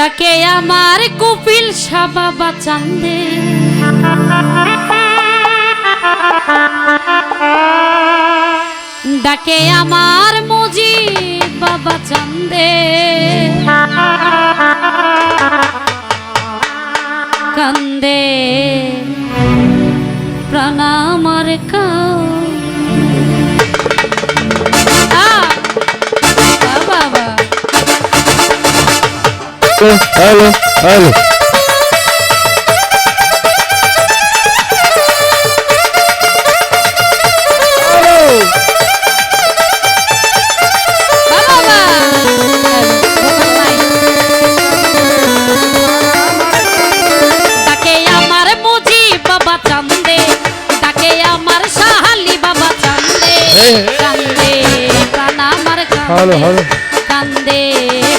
ডাকে আমার কপিল সা বাবা চান্দে। ডাকে আমার মজি বাবা চান্দে। কান্দে, প্রাণ আমার কাউ Alô, alô, alô. Hello, hello. Kande.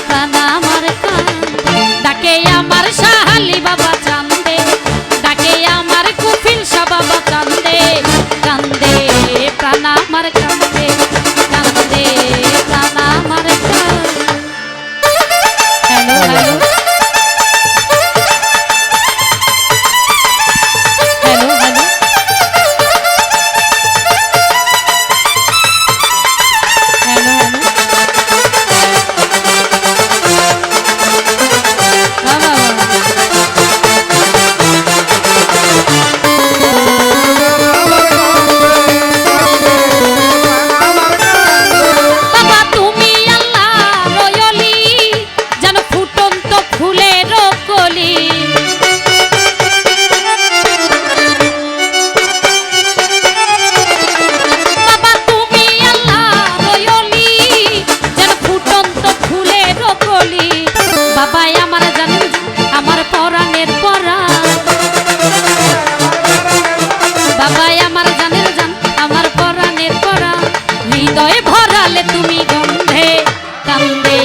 হৃদয় ভরালে তুমি গন্ধে কান্দে।